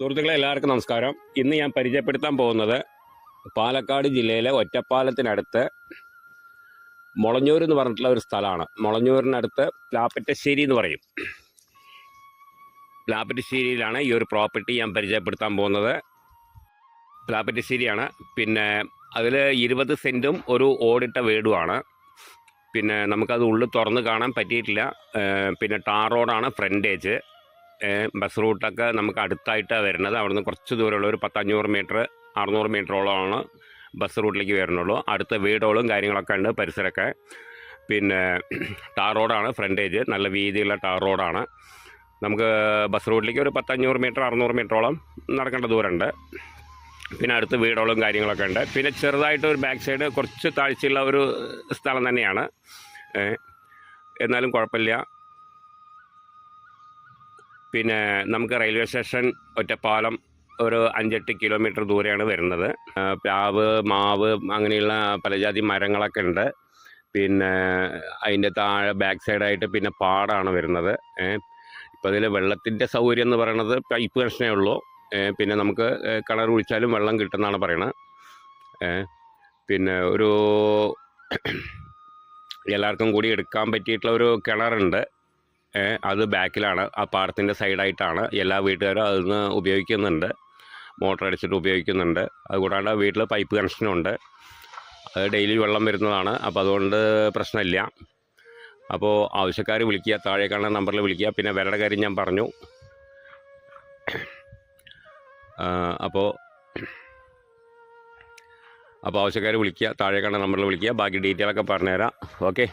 സുഹൃത്തുക്കളെ എല്ലാവർക്കും നമസ്കാരം. ഇന്ന് ഞാൻ പരിചയപ്പെടുത്താൻ പോകുന്നത് പാലക്കാട് ജില്ലയിലെ ഒറ്റപ്പാലത്തിനടുത്ത് മുളഞ്ഞൂർ എന്ന് പറഞ്ഞിട്ടുള്ള ഒരു സ്ഥലമാണ്. മുളഞ്ഞൂരിനടുത്ത് പ്ലാപ്പറ്റശ്ശേരി എന്ന് പറയും. പ്ലാപ്പറ്റശ്ശേരിയിലാണ് ഈ ഒരു പ്രോപ്പർട്ടി ഞാൻ പരിചയപ്പെടുത്താൻ പോകുന്നത്. പ്ലാപ്പറ്റശ്ശേരിയാണ്. പിന്നെ അതിൽ ഇരുപത് സെന്റും ഒരു ഓടിട്ട വീടുമാണ്. പിന്നെ നമുക്കത് ഉള്ളിൽ തുറന്ന് കാണാൻ പറ്റിയിട്ടില്ല. പിന്നെ ടാർ റോഡാണ് ഫ്രണ്ടേജ്. ബസ് റൂട്ടൊക്കെ നമുക്ക് അടുത്തായിട്ടാണ് വരുന്നത്. അവിടുന്ന് കുറച്ച് ദൂരമുള്ള ഒരു പത്തഞ്ഞൂറ് മീറ്റർ അറുന്നൂറ് മീറ്ററോളമാണ് ബസ് റൂട്ടിലേക്ക് വരുന്നുള്ളൂ. അടുത്ത വീടുകളും കാര്യങ്ങളൊക്കെ ഉണ്ട് പരിസരമൊക്കെ. പിന്നെ ടാർ റോഡാണ് ഫ്രണ്ടേജ് നല്ല വീതിയുള്ള ടാർ റോഡാണ് നമുക്ക് ബസ് റൂട്ടിലേക്ക് ഒരു പത്തഞ്ഞൂറ് മീറ്റർ അറുന്നൂറ് മീറ്ററോളം നടക്കേണ്ട ദൂരമുണ്ട്. പിന്നെ അടുത്ത് വീടുകളും കാര്യങ്ങളൊക്കെ ഉണ്ട്. പിന്നെ ചെറുതായിട്ട് ഒരു ബാക്ക് സൈഡ് കുറച്ച് താഴ്ചയുള്ള ഒരു സ്ഥലം തന്നെയാണ്. എന്നാലും കുഴപ്പമില്ല. പിന്നെ നമുക്ക് റെയിൽവേ സ്റ്റേഷൻ ഒറ്റപ്പാലം ഒരു അഞ്ചെട്ട് കിലോമീറ്റർ ദൂരെയാണ് വരുന്നത്. പ്ലാവ് മാവ് അങ്ങനെയുള്ള പലജാതി മരങ്ങളൊക്കെ ഉണ്ട്. പിന്നെ അതിന്റെ താഴെ ബാക്ക് സൈഡായിട്ട് പിന്നെ പാടാണ് വരുന്നത്. ഇപ്പോൾ അതിൽ വെള്ളത്തിന്റെ സൗകര്യം എന്ന് പറയുന്നത് പൈപ്പ് കണക്ഷനേ ഉള്ളൂ. പിന്നെ നമുക്ക് കിണർ കുഴിച്ചാലും വെള്ളം കിട്ടുമെന്നാണ് പറയണത്. പിന്നെ ഒരു എല്ലാവർക്കും കൂടി എടുക്കാൻ പറ്റിയിട്ടുള്ള ഒരു കിണറുണ്ട്. അത് ബാക്കിലാണ് ആ പാടത്തിന്റെ സൈഡായിട്ടാണ് എല്ലാ വീട്ടുകാരും അതിൽ നിന്ന് ഉപയോഗിക്കുന്നുണ്ട്. മോട്ടർ അടിച്ചിട്ട് ഉപയോഗിക്കുന്നുണ്ട്. അതുകൂടാണ്ട് വീട്ടിൽ പൈപ്പ് കണക്ഷനുണ്ട്. അത് ഡെയിലി വെള്ളം വരുന്നതാണ്. അപ്പോൾ അതുകൊണ്ട് പ്രശ്നമില്ല. അപ്പോൾ ആവശ്യക്കാർ വിളിക്കുക താഴെ കാണുന്ന നമ്പറിൽ വിളിക്കുക. പിന്നെ വിലയുടെ കാര്യം ഞാൻ പറഞ്ഞു. അപ്പോൾ അപ്പോൾ ആവശ്യക്കാർ വിളിക്കുക താഴെ കാണുന്ന നമ്പറിൽ വിളിക്കുക. ബാക്കി ഡീറ്റെയിലൊക്കെ പറഞ്ഞുതരാം. ഓക്കെ.